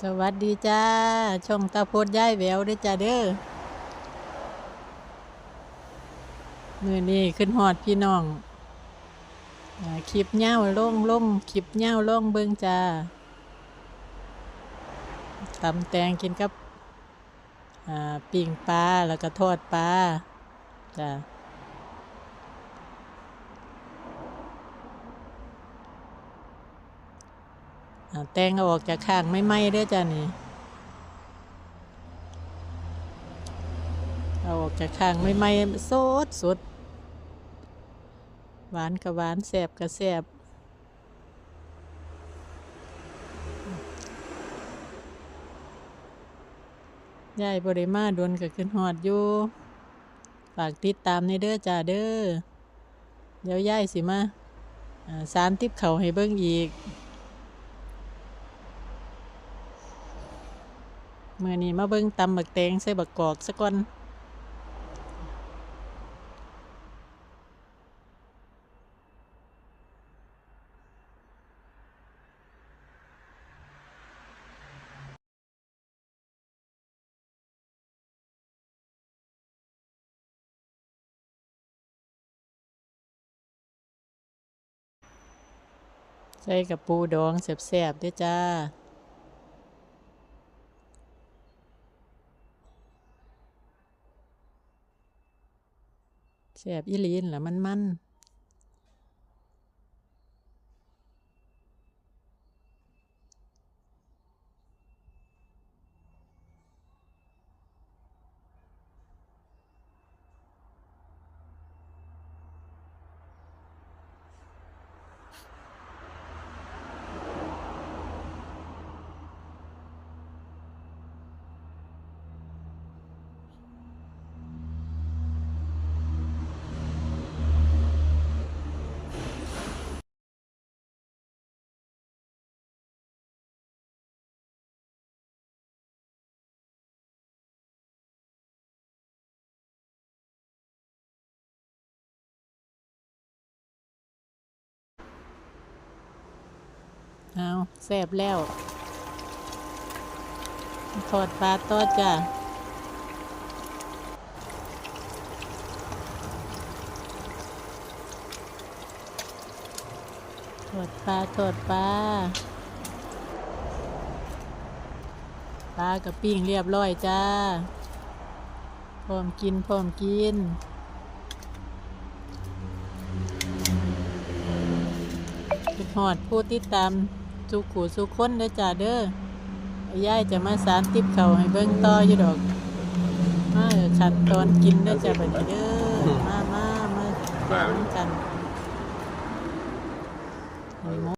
สวัสดีจ้า ช่องตาโพดย้ายแววด้วยจ้าเด้อมือนี้ขึ้นหอดพี่น้องอคลิปเง่าล่งล่งคลิปเง่าล่งเบิ่งจ้าตำแตงกินกับปิ้งปลาแล้วก็ทอดปลาจ้า แตงออกจากข้างไม่ไหม้เด้อจ้านี่เอาออกจากข้างไม่ไหม้สดสดหวานกับหวานแสบกับแสบยายบริมาโดนกับขึ้นหอดอยู่ ฝากติดตามในเด้อจ้าเด้อ เดี๋ยวยายสิมาอ่าสารติบเขาให้เบิ่งอีก มื่อนี้มาเบิ่งตำบักแตงใส่บักกอกซะก่อนใส่กับปูดองแซ่บๆด้วยจ้า แสบอีหลีนล่ะมันมัน เอาแซ่บแล้วทอดปลาทอดจ้าทอดปลาทอดปลาปลากับปิ้งเรียบร้อยจ้า พร้อมกิน พร้อมกินคิดฮอดผู้ติดตาม สุขูสุคนเด้อจ้าเด้อยายจะมาสารติบเขาให้เบิ่งต่ออยู่ดอก มาฉันตอนกินเด้อจ้าบัดนี้เด้อมามามาเบิ่งกันนี่หม